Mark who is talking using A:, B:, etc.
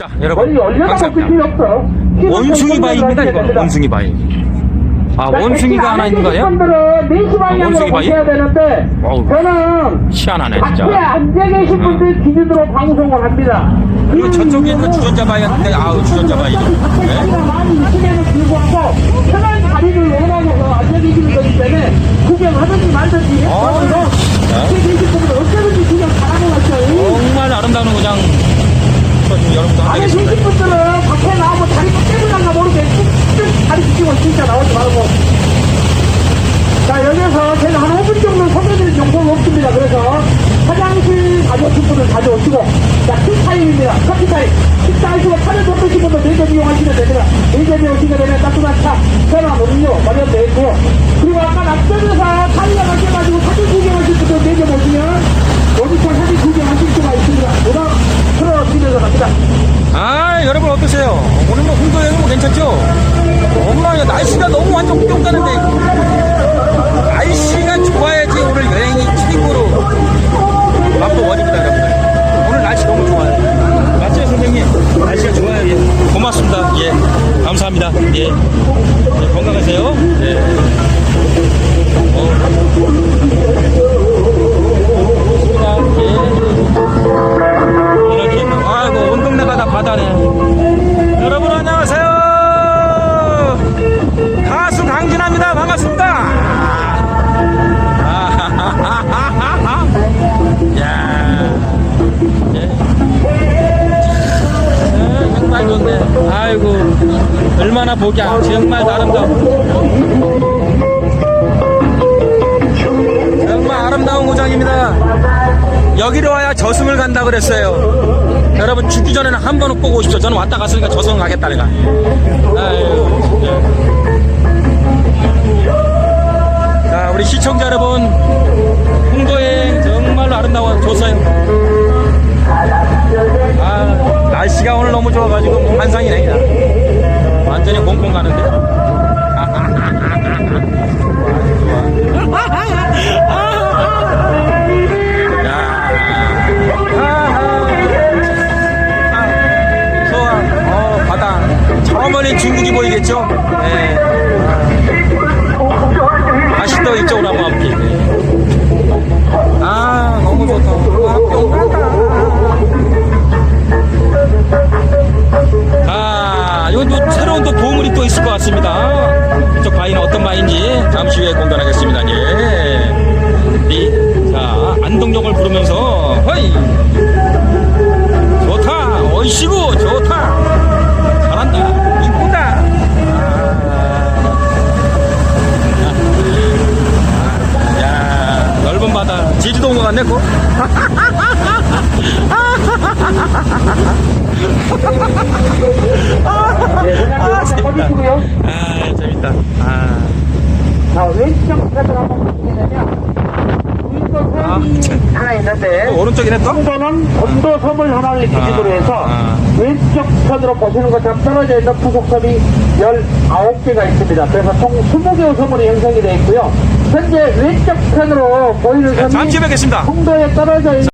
A: 자, 여러분. 감사합니다.
B: 없어.
A: 원숭이 바위입니다, 이거. 원숭이 바위. 아, 원숭이가 하나 있는 거예요?
B: 4시
A: 원숭이 바위?
B: 되는데
A: 어우.
B: 저는
A: 희한하네, 진짜.
B: 앉아 계신 분들 기준으로 방송을 합니다.
A: 그리고 저쪽에 있는 주전자 바위였는데, 아우, 주전자 바위. 네.
B: 많이 있음에도 불구하고 편한 자리를 원하셔서 앉아 계시는 거기 때문에 구경하든지 말든지
A: 어.
B: 저는 밖에 계신 분들 어쩌든지 구경 잘하고 갔어요.
A: 정말 아름다운 그냥, 저 지금 여러분도
B: 안에 계신
A: 하겠습니다.
B: 분들은 밖에 나오고 다리 떼물란가 모르게 쭉쭉 다리 찢고 진짜 나오지 말고. 자 여기서 제가 한 5분 정도 소개드릴 정보가 없습니다. 그래서 화장실 가져오신 분들 가져오시고 자 티타임입니다. 커피 타임. 식사하시고 차를 못 드신 분들 네개 이용하시면 됩니다. 네개 오시게 되면 따뜻한 차 편한 음료 마련되어 있고요 그리고 아까 앞전에서 타이어 가셔가지고 사진 구경하실 분들 네개 보시면 여기서 사진 구경하실 수가 있습니다 문화 틀어드리면서 갑니다
A: 아, 여러분 어떠세요? 오늘 뭐 홍도 여행 뭐 괜찮죠? 엄마, 날씨가 너무 완전 뿅 가는데. 날씨가 좋아야지 오늘 여행이 최고로 맛도 원입니다, 여러분들. 오늘 날씨 너무 좋아요. 맞죠, 선생님? 날씨가 좋아요, 예. 고맙습니다. 예. 감사합니다. 예. 예, 건강하세요. 예. 어. 얼마나 보기 아- 정말 아름다워 정말 아름다운 고장입니다 여기로 와야 저승을 간다 그랬어요. 여러분 죽기 전에는 한 번은 꼭 오십시오. 저는 왔다 갔으니까 저승 가겠다 내가. 자 우리 시청자 여러분 홍도행 정말로 아름다워 줬어요. 중국이 보이겠죠? 네. 또 이쪽으로 한번. 네. 아, 너무 좋다. 아, 뿅. 아, 요, 요 새로운 또 보물이 또 있을 것 같습니다. 이쪽 바위는 어떤 바위인지 잠시 후에 공개하겠습니다. 예. 네. 자, 안동역을 부르면서, 허이! 좋다 어이시고 제주도 온 것 같네 고
B: 네,
A: 아, 재밌다. 아 재밌다 아,
B: 자, 왼쪽 편을 한번 보시게 되면
A: 아.
B: 하나 있는데
A: 또 오른쪽이네 또
B: 홍도는 건도섬을 하나를 기준으로
A: 아,
B: 해서
A: 아.
B: 왼쪽 편으로 보시는 것처럼 떨어져 있는 부곡섬이 19개가 있습니다. 그래서 총 20개의 섬으로 형성이 되어 있고요. 현재 왼쪽 편으로 보이는 섬이
A: 잠시 후에 뵙겠습니다.
B: 홍도에 떨어져 있는